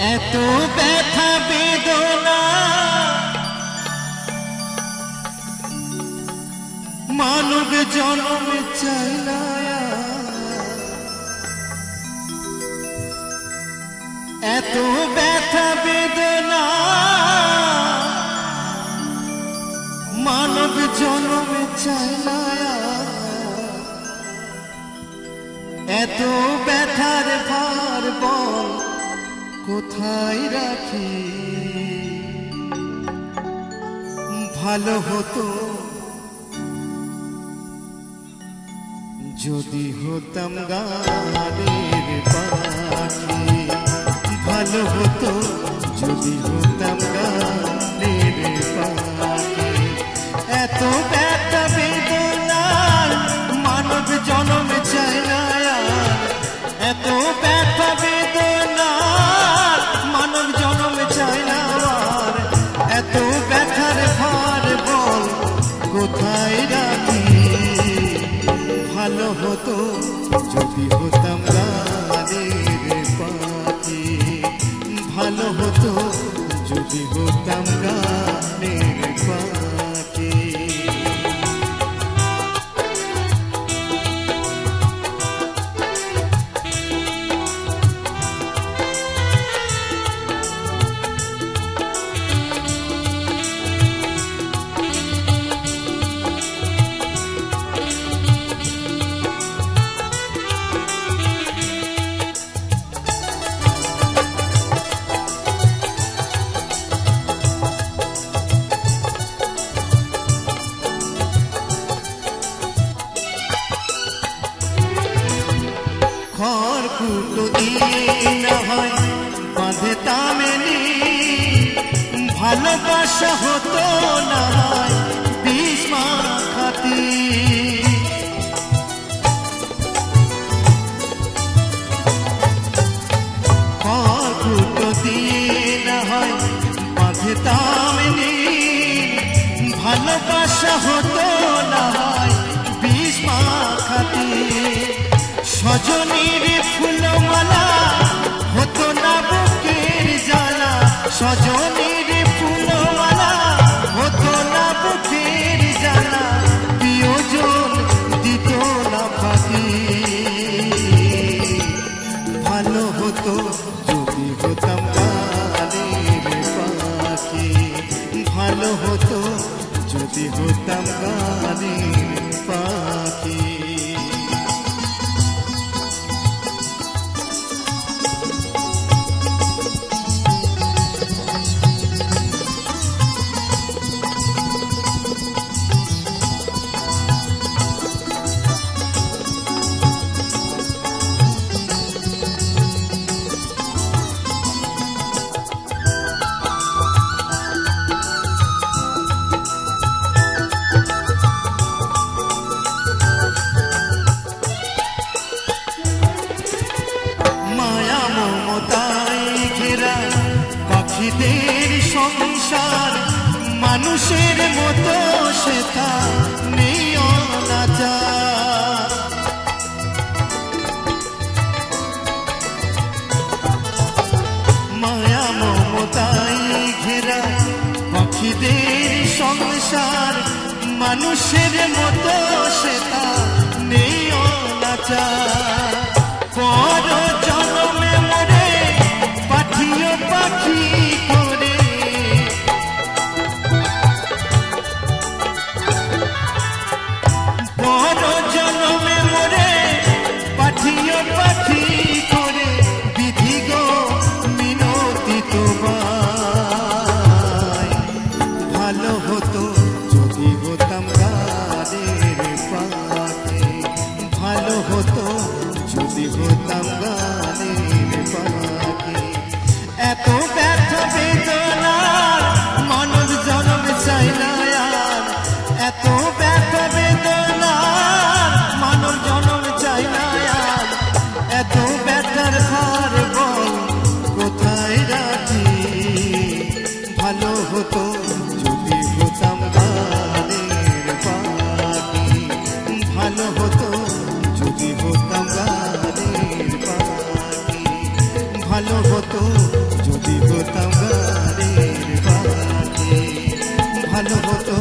এত ব্যথা বেদনা। মানব জনম চাই না। এত ব্যথা বেদনা। মানব জনম চাই না। এত ব্যথার ভার বল কোথায় রাখি? ভালো হতো যদি হতাম গানের পাখি। ভালো হতো যদি হতাম গানের পাখি। হতো যদি হতাম গানের পাখি ভালো হতো যদি হতাম গানের বাঁধে তামেনি ভালোবাসা হতো না হয় বিষ খাতি কুটো দিয়ে না হয় বাঁধে তামেনি ভালোবাসা হতো না হয় বিষ খাতি সজনীর ফুলমালা সজনীর ফুলমালা হতো না বুকের জ্বালা, প্রিয়জন দিত না ফাঁকি। ভালো হতো যদি হতাম গানের পাখি পাখিদের সংসার মানুষের মতো শেখা নেই অনাচার। মায়া ঘেরা পাখিদের সংসার মানুষের মতো সেটা যদি হতাম গানের যদি হতাম গানের ভালো হতো।